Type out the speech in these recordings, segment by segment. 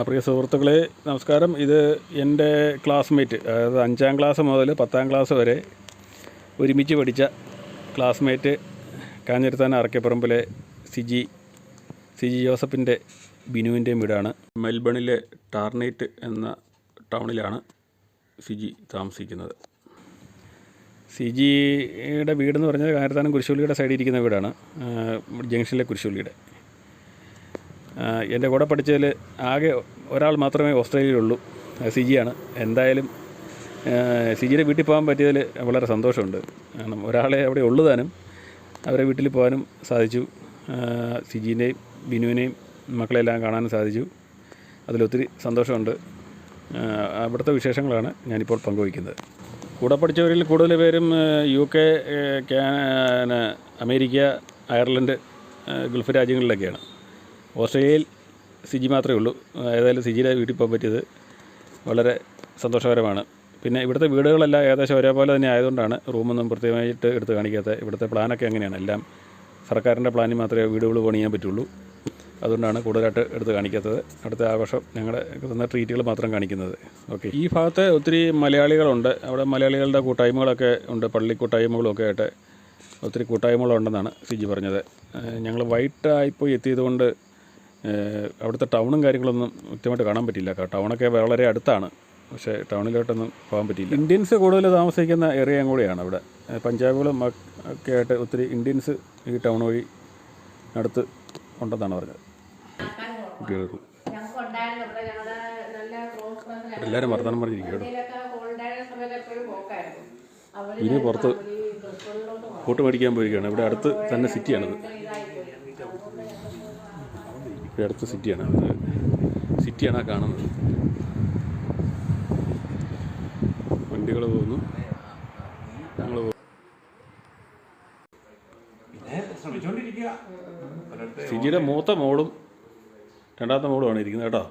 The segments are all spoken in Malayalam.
പ്രിയ സുഹൃത്തുക്കളെ നമസ്കാരം. ഇത് എന്റെ ക്ലാസ്മേറ്റ് അതായത് അഞ്ചാം ക്ലാസ് മുതൽ പത്താം ക്ലാസ് വരെ ഒരുമിച്ച് പഠിച്ച ക്ലാസ്മേറ്റ് കാഞ്ഞിരത്താൻ അറക്കപ്പറമ്പിലെ സിജി സിജി ജോസഫിന്റെ ബിനുവിന്റെയും വീടാണ്. മെൽബണിലെ ടാർണേറ്റ് എന്ന ടൗണിലാണ് സിജി താമസിക്കുന്നത്. സിജിയുടെ വീടെന്ന് പറഞ്ഞാൽ കാഞ്ഞിരത്താനം കുരിശോലിയുടെ സൈഡിൽ ഇരിക്കുന്ന വീടാണ് ജംഗ്ഷനിലെ കുരിശുപള്ളിയുടെ. ആ, എന്റെ കൂടെ പഠിച്ചതിൽ ആകെ ഒരാൾ മാത്രമേ ഓസ്ട്രേലിയയിലുള്ളൂ. സിജിയാണ് എന്തായാലും സിജിയുടെ വീട്ടിൽ പോകാൻ പറ്റിയതിൽ വളരെ സന്തോഷമുണ്ട്. കാരണം ഒരാളെ അവിടെ ഉള്ളതാനും അവരെ വീട്ടിൽ പോകാനും സാധിച്ചു. സിജീനെയും ബിനുവിനെയും മക്കളെല്ലാം കാണാനും സാധിച്ചു. അതിലൊത്തിരി സന്തോഷമുണ്ട്. അവിടുത്തെ വിശേഷങ്ങളാണ് ഞാനിപ്പോൾ പങ്കുവയ്ക്കുന്നത്. കൂടെ പഠിച്ചവരിൽ കൂടുതൽ പേരും യു കാ- അമേരിക്ക അയർലൻഡ് ഗൾഫ് രാജ്യങ്ങളിലൊക്കെയാണ്. ഓസ്ട്രേലിയയിൽ സിജി മാത്രമേ ഉള്ളൂ. ഏതായാലും സിജിയുടെ വീട്ടിൽ പോകാൻ പറ്റിയത് വളരെ സന്തോഷകരമാണ്. പിന്നെ ഇവിടുത്തെ വീടുകളെല്ലാം ഏകദേശം ഒരേപോലെ തന്നെ ആയതുകൊണ്ടാണ് റൂമൊന്നും പ്രത്യേകമായിട്ട് എടുത്ത് കാണിക്കാത്തത് ഇവിടുത്തെ പ്ലാനൊക്കെ അങ്ങനെയാണ്. എല്ലാം സർക്കാരിന്റെ പ്ലാനിൽ മാത്രമേ വീടുകൾ പണിയാൻ പറ്റുള്ളൂ. അതുകൊണ്ടാണ് കൂടുതലായിട്ട് എടുത്ത് കാണിക്കാത്തത്. അടുത്ത ആഘോഷം ഞങ്ങളുടെ തന്ന ട്രീറ്റുകൾ മാത്രം കാണിക്കുന്നത്. ഓക്കെ. ഈ ഭാഗത്ത് ഒത്തിരി മലയാളികളുണ്ട്. അവിടെ മലയാളികളുടെ കൂട്ടായ്മകളൊക്കെ ഉണ്ട്. പള്ളി കൂട്ടായ്മകളൊക്കെ ആയിട്ട് ഒത്തിരി കൂട്ടായ്മകളുണ്ടെന്നാണ് സിജി പറഞ്ഞത്. ഞങ്ങൾ വൈകിട്ടായിപ്പോയി എത്തിയതുകൊണ്ട് അവിടുത്തെ ടൗണും കാര്യങ്ങളൊന്നും കൃത്യമായിട്ട് കാണാൻ പറ്റില്ല ടൗണൊക്കെ വളരെ അടുത്താണ്. പക്ഷേ ടൗണിലോട്ടൊന്നും പോകാൻ പറ്റിയില്ല. ഇന്ത്യൻസ് കൂടുതൽ താമസിക്കുന്ന ഏരിയയും കൂടിയാണ് അവിടെ. പഞ്ചാബുകളും ഒക്കെ ആയിട്ട് ഒത്തിരി ഇന്ത്യൻസ് ഈ ടൗൺ വഴി അടുത്ത് ഉണ്ടെന്നാണ് പറഞ്ഞത്. ഇവിടെ എല്ലാവരും വർത്തമാനം പറഞ്ഞിരിക്കും ഇനി പുറത്ത് കൂട്ട് മേടിക്കാൻ പോയിരിക്കുകയാണ്. ഇവിടെ അടുത്ത് തന്നെ സിറ്റിയാണിത്. ഇവിടെ അടുത്ത സിറ്റിയാണ്. സിറ്റിയാണ് ആ കാണുന്നത്. വണ്ടികൾ പോകുന്നു. ഞങ്ങൾ സിജിയുടെ മൂത്ത മോളും രണ്ടാമത്തെ മോളുമാണ് ഇരിക്കുന്നത് കേട്ടോ.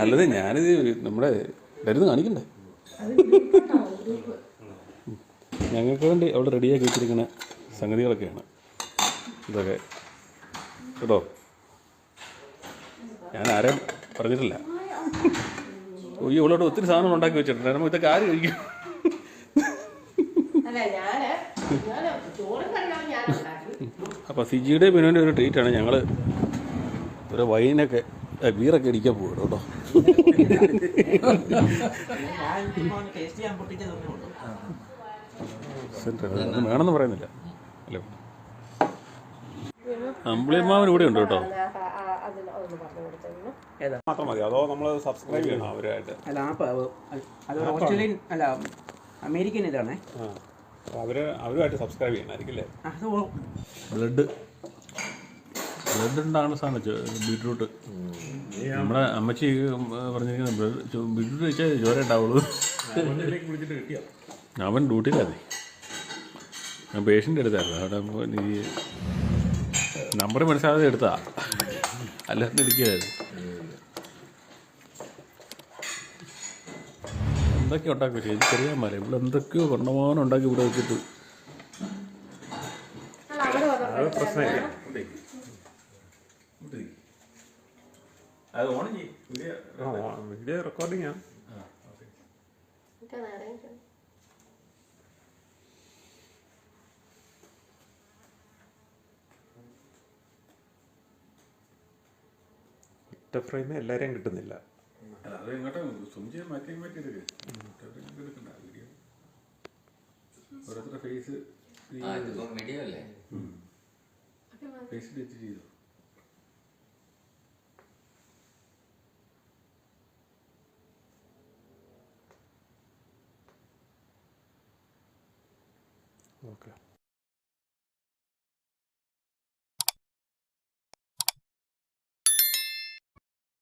അല്ലത് ഞാനിത് നമ്മുടെ വരുന്ന് കാണിക്കണ്ടേ? ഞങ്ങൾക്ക് വേണ്ടി അവിടെ റെഡിയാക്കി വെച്ചിരിക്കുന്ന സംഗതികളൊക്കെയാണ്. ഇതൊക്കെ കേട്ടോ? ഞാൻ ആരെയും പറഞ്ഞിട്ടില്ല. ഈ ഇവളോട് ഒത്തിരി സാധനം ഉണ്ടാക്കി വെച്ചിട്ടുണ്ട്. നമ്മൾ ഇതൊക്കെ ആര് കഴിക്കും? അപ്പൊ അപ്പോൾ സിജിയുടെ ബിനുവിന്റെ ഒരു ട്രീറ്റാണ് ഞങ്ങൾ ഒരു വൈനൊക്കെ ബീറൊക്കെ അടിക്കാൻ പോകും കേട്ടോ. വേണമെന്ന് പറയുന്നില്ല. അല്ലേ? അമ്പിളിയമ്മാവൻ ഇവിടെ ഉണ്ട് കേട്ടോ. മാത്രം മതി. അതോ നമ്മൾ സബ്സ്ക്രൈബ് ചെയ്യണം അവരായിട്ട്? അല്ല അത് ഓസ്ട്രേലിയൻ അല്ല അമേരിക്കൻ ഇതാണേ. അവർ അവരുമായിട്ട് സബ്സ്ക്രൈബ് ചെയ്യണമായിരിക്കില്ലേ അത് ബ്ലഡ് ബ്ലഡ്. ഉണ്ടാകുന്ന സാധനം ബീട്രൂട്ട്. നമ്മുടെ അമ്മച്ചി പറഞ്ഞിരിക്കുന്ന ബ്ലഡ് ബീട്രൂട്ട് കഴിച്ചാൽ ചോര ഉണ്ടാവുള്ളൂ. അവൻ ഡ്യൂട്ടിയിലാതെ ഞാൻ പേഷ്യന്റ് എടുത്തായിരുന്നു. അവിടെ ഈ നമ്പർ മനസ്സിലാകാതെ എടുത്താ. അല്ലാതെ എടുക്കുകയായിരുന്നു എന്തൊക്കെ ഉണ്ടാക്കി വെച്ചു എനിക്കറിയാൻ മാറി ഇവിടെ എന്തൊക്കെയോ കണ്ടമാനം ഉണ്ടാക്കി ഇവിടെ വെച്ചിട്ട്. അത് ഓൺ വീഡിയോ റെക്കോർഡിംഗ് ആണ് ഒറ്റ ഫ്രെയിം എല്ലാവരെയും കിട്ടുന്നില്ല ഓക്കെ.